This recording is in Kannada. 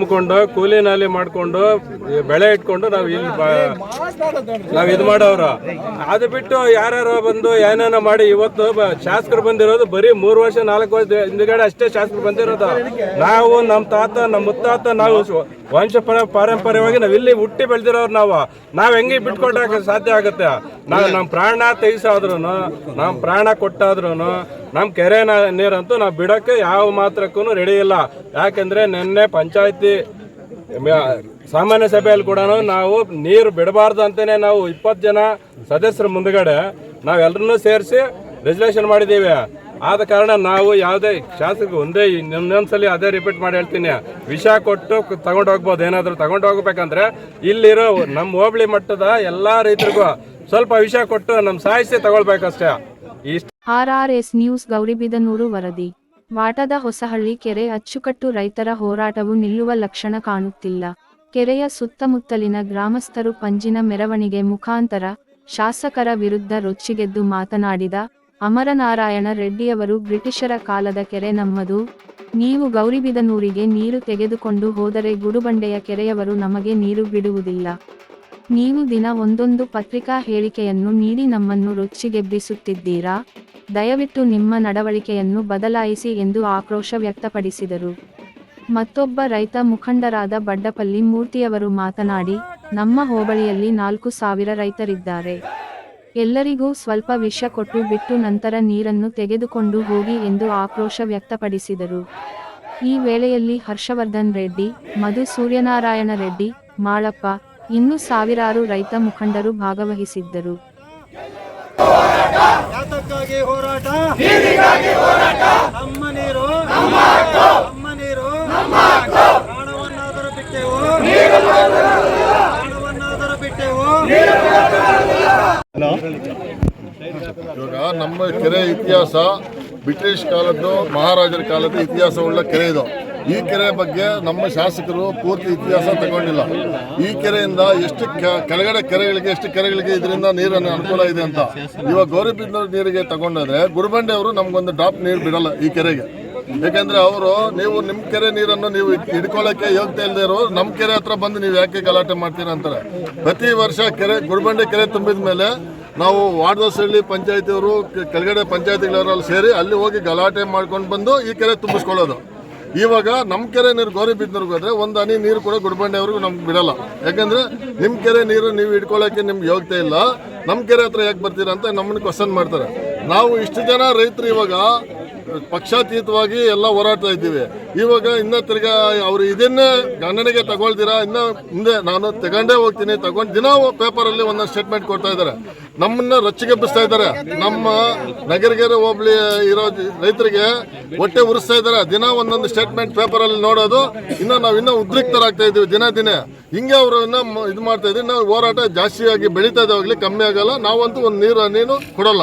ಮಾಡ್ಕೊಂಡು ಕೂಲಿ ನಾಲಿ ಮಾಡಿಕೊಂಡು ಬೆಳೆ ಇಟ್ಕೊಂಡು ನಾವು ಇಲ್ಲಿ ನಾವು ಇದು ಮಾಡೋರು. ಅದು ಬಿಟ್ಟು ಯಾರ್ಯಾರೋ ಬಂದು ಏನೇನೋ ಮಾಡಿ ಇವತ್ತು ಶಾಸಕರು ಬಂದಿರೋದು ಬರೀ ಮೂರು ವರ್ಷ, ನಾಲ್ಕು ವರ್ಷ ಹಿಂದ್ಗಡೆ ಅಷ್ಟೇ ಶಾಸಕರು ಬಂದಿರೋದು. ನಾವು ನಮ್ಮ ತಾತ ನಮ್ಮ ಮುತ್ತಾತ, ನಾವು ವಂಶ ಪರ ಪಾರಂಪರ್ಯವಾಗಿ ನಾವು ಇಲ್ಲಿ ಹುಟ್ಟಿ ಬೆಳೆದಿರೋರು ನಾವು. ನಾವ್ ಹೆಂಗೆ ಬಿಟ್ಕೊಟ್ಟಾಕ ಸಾಧ್ಯ ಆಗುತ್ತೆ? ನಾವು ನಮ್ಮ ಪ್ರಾಣ ತೆಗಿಸಾದ್ರು ನಮ್ಮ ಪ್ರಾಣ ಕೊಟ್ಟಾದ್ರೂ ನಮ್ಮ ಕೆರೆ ನೀರಂತೂ ನಾವು ಬಿಡಕ್ಕೆ ಯಾವ ಮಾತ್ರಕ್ಕೂ ರೆಡಿ ಇಲ್ಲ. ಯಾಕಂದ್ರೆ ನಿನ್ನೆ ಪಂಚಾಯತಿ ಸಾಮಾನ್ಯ ಸಭೆಯಲ್ಲಿ ಕೂಡ ನಾವು ನೀರು ಬಿಡಬಾರ್ದು ಅಂತಲೇ ನಾವು ಇಪ್ಪತ್ತು ಜನ ಸದಸ್ಯರ ಮುಂದಗಡೆ ನಾವೆಲ್ಲರನ್ನೂ ಸೇರಿಸಿ ರೆಸಲ್ಯೂಷನ್ ಮಾಡಿದ್ದೀವಿ ಆದ ಕಾರಣ ನಾವು ಯಾವುದೇ ಶಾಸಕ ಒಂದೇ ಇನ್ನೊಂದ್ಸಲಿ ಅದೇ ರಿಪೀಟ್ ಮಾಡಿ ಹೇಳ್ತೀನಿ. ವಿಷ ಕೊಟ್ಟು ತಗೊಂಡು ಹೋಗ್ಬೋದು. ಏನಾದರೂ ತಗೊಂಡು ಹೋಗ್ಬೇಕಂದ್ರೆ ಇಲ್ಲಿರೋ ನಮ್ಮ ಹೋಬಳಿ ಮಟ್ಟದ ಎಲ್ಲ ರೈತರಿಗೂ ಸ್ವಲ್ಪ ವಿಷ ಕೊಟ್ಟು ನಮ್ಮ ಸಾಯಿಸಿ ತಗೊಳ್ಬೇಕಷ್ಟೇ. ಇಷ್ಟ ಆರ್ಆರ್ಎಸ್ ನ್ಯೂಸ್ ಗೌರಿಬಿದನೂರು ವರದಿ. ವಾಟದ ಹೊಸಹಳ್ಳಿ ಕೆರೆ ಅಚ್ಚುಕಟ್ಟು ರೈತರ ಹೋರಾಟವು ನಿಲ್ಲುವ ಲಕ್ಷಣ ಕಾಣುತ್ತಿಲ್ಲ. ಕೆರೆಯ ಸುತ್ತಮುತ್ತಲಿನ ಗ್ರಾಮಸ್ಥರು ಪಂಜಿನ ಮೆರವಣಿಗೆ ಮುಖಾಂತರ ಶಾಸಕರ ವಿರುದ್ಧ ರೊಚ್ಚಿಗೆದ್ದು ಮಾತನಾಡಿದ ಅಮರನಾರಾಯಣ ರೆಡ್ಡಿಯವರು, ಬ್ರಿಟಿಷರ ಕಾಲದ ಕೆರೆ ನಮ್ಮದು. ನೀವು ಗೌರಿಬಿದನೂರಿಗೆ ನೀರು ತೆಗೆದುಕೊಂಡು ಹೋದರೆ ಗುಡುಬಂಡೆಯ ಕೆರೆಯವರು ನಮಗೆ ನೀರು ಬಿಡುವುದಿಲ್ಲ. ನೀವು ದಿನ ಒಂದೊಂದು ಪತ್ರಿಕಾ ಹೇಳಿಕೆಯನ್ನು ನೀಡಿ ನಮ್ಮನ್ನು ರೊಚ್ಚಿಗೆಬ್ಬಿಸುತ್ತಿದ್ದೀರಾ? ದಯವಿಟ್ಟು ನಿಮ್ಮ ನಡವಳಿಕೆಯನ್ನು ಬದಲಾಯಿಸಿ ಎಂದು ಆಕ್ರೋಶ ವ್ಯಕ್ತಪಡಿಸಿದರು. ಮತ್ತೊಬ್ಬ ರೈತ ಮುಖಂಡರಾದ ಬಡ್ಡಪಲ್ಲಿ ಮೂರ್ತಿಯವರು ಮಾತನಾಡಿ, ನಮ್ಮ ಹೋಬಳಿಯಲ್ಲಿ ನಾಲ್ಕು ಸಾವಿರ ರೈತರಿದ್ದಾರೆ. ಎಲ್ಲರಿಗೂ ಸ್ವಲ್ಪ ವಿಷ ಕೊಟ್ಟು ಬಿಟ್ಟು ನಂತರ ನೀರನ್ನು ತೆಗೆದುಕೊಂಡು ಹೋಗಿ ಎಂದು ಆಕ್ರೋಶ ವ್ಯಕ್ತಪಡಿಸಿದರು. ಈ ವೇಳೆಯಲ್ಲಿ ಹರ್ಷವರ್ಧನ್ ರೆಡ್ಡಿ, ಮಧು ಸೂರ್ಯನಾರಾಯಣ ರೆಡ್ಡಿ, ಮಾಳಪ್ಪ ಇನ್ನೂ ಸಾವಿರಾರು ರೈತ ಮುಖಂಡರು ಭಾಗವಹಿಸಿದ್ದರು. ಯಾತಕ್ಕಾಗಿ ಹೋರಾಟ. ನಮ್ಮ ನೀರು. ನಮ್ಮ ನೀರು. ಪ್ರಾಣವನ್ನಾದರೂ ಬಿಟ್ಟೆವು. ಪ್ರಾಣವನ್ನಾದರೂ ಬಿಟ್ಟೆವು. ಇವಾಗ ನಮ್ಮ ಕೆರೆ ಇತಿಹಾಸ ಬ್ರಿಟಿಷ್ ಕಾಲದ್ದು ಮಹಾರಾಜರ ಕಾಲದ ಇತಿಹಾಸವುಳ್ಳ ಕೆರೆ ಇದು. ಈ ಕೆರೆ ಬಗ್ಗೆ ನಮ್ಮ ಶಾಸಕರು ಪೂರ್ತಿ ಇತಿಹಾಸ ತಗೊಂಡಿಲ್ಲ. ಈ ಕೆರೆಯಿಂದ ಎಷ್ಟು ಕೆಳಗಡೆ ಕೆರೆಗಳಿಗೆ, ಎಷ್ಟು ಕೆರೆಗಳಿಗೆ ಇದರಿಂದ ನೀರನ್ನು ಅನುಕೂಲ ಇದೆ ಅಂತ. ಇವಾಗ ಗೌರಿಬಿದ್ನೂರು ನೀರಿಗೆ ತಗೊಂಡಾದ್ರೆ ಗುರುಬಂಡೆ ಅವರು ನಮ್ಗೊಂದು ಡ್ರಾಪ್ ನೀರು ಬಿಡಲ್ಲ ಈ ಕೆರೆಗೆ. ಯಾಕಂದ್ರೆ ಅವರು ನೀವು ನಿಮ್ಮ ಕೆರೆ ನೀರನ್ನು ನೀವು ಹಿಡ್- ಹಿಡ್ಕೊಳ್ಳೋಕೆ ಯೋಗ್ಯತೆ ಇಲ್ಲದೆ ಇರೋ ನಮ್ಮ ಕೆರೆ ಹತ್ರ ಬಂದು ನೀವು ಯಾಕೆ ಗಲಾಟೆ ಮಾಡ್ತೀರಾ ಅಂತಾರೆ. ಪ್ರತಿ ವರ್ಷ ಕೆರೆ, ಗುರುಬಂಡೆ ಕೆರೆ ತುಂಬಿದ ಮೇಲೆ ನಾವು ವಾರ್ಡದಹಳ್ಳಿ ಪಂಚಾಯತಿಯವರು ಕೆಳಗಡೆ ಪಂಚಾಯತಿಗಳವರಲ್ಲಿ ಸೇರಿ ಅಲ್ಲಿ ಹೋಗಿ ಗಲಾಟೆ ಮಾಡ್ಕೊಂಡು ಬಂದು ಈ ಕೆರೆ ತುಂಬಿಸ್ಕೊಳ್ಳೋದು. ಇವಾಗ ನಮ್ಮ ಕೆರೆ ನೀರು ಗೌರಿಬಿದ್ನೂರ್ಗೆ ಹೋದ್ರೆ ಒಂದು ಹನಿ ನೀರು ಕೂಡ ಗುಡ್ಬಂಡೆಯವ್ರಿಗೂ ನಮ್ಗೆ ಬಿಡಲ್ಲ. ಯಾಕಂದ್ರೆ ನಿಮ್ಮ ಕೆರೆ ನೀರು ನೀವು ಇಟ್ಕೊಳ್ಳೋಕೆ ನಿಮ್ಗೆ ಯೋಗ್ಯತೆ ಇಲ್ಲ. ನಮ್ಮ ಕೆರೆ ಹತ್ರ ಯಾಕೆ ಬರ್ತೀರಾ ಅಂತ ನಮ್ಮನ್ನ ಕ್ವಶನ್ ಮಾಡ್ತಾರೆ. ನಾವು ಇಷ್ಟು ಜನ ರೈತರು ಇವಾಗ ಪಕ್ಷಾತೀತವಾಗಿ ಎಲ್ಲ ಹೋರಾಡ್ತಾ ಇದ್ದೀವಿ. ಇವಾಗ ಇನ್ನ ತಿರ್ಗಾ ಅವ್ರು ಇದನ್ನೇ ಗಣನೆಗೆ ತಗೊಳ್ತೀರಾ, ಇನ್ನ ಮುಂದೆ ನಾನು ತಗೊಂಡೇ ಹೋಗ್ತೀನಿ, ತಗೊಂಡು ದಿನ ಪೇಪರಲ್ಲಿ ಒಂದೊಂದು ಸ್ಟೇಟ್ಮೆಂಟ್ ಕೊಡ್ತಾ ಇದ್ದಾರೆ. ನಮ್ಮನ್ನ ರೊಚ್ಚಿಗೆಬ್ಬಿಸ್ತಾ ಇದ್ದಾರೆ. ನಮ್ಮ ನಗರಗೆರೆ ಹೋಬಳಿ ಇರೋ ರೈತರಿಗೆ ಹೊಟ್ಟೆ ಉರಿಸ್ತಾ ಇದ್ದಾರೆ. ದಿನ ಒಂದೊಂದು ಸ್ಟೇಟ್ಮೆಂಟ್ ಪೇಪರಲ್ಲಿ ನೋಡೋದು, ಇನ್ನ ನಾವು ಇನ್ನೂ ಉದ್ರಿಕ್ತರಾಗ್ತಾ ಇದ್ದೀವಿ ದಿನ ದಿನ. ಹಿಂಗೆ ಅವರು ಇನ್ನ ಇದು ಮಾಡ್ತಾ ಇದ್ದೀವಿ ನಾವು ಹೋರಾಟ ಜಾಸ್ತಿಯಾಗಿ ಬೆಳೀತಾ ಇದ್ದಾವಾಗಲಿ ಕಮ್ಮಿ ಆಗಲ್ಲ. ನಾವಂತೂ ಒಂದು ನೀರು ನೀನು ಕೊಡಲ್ಲ.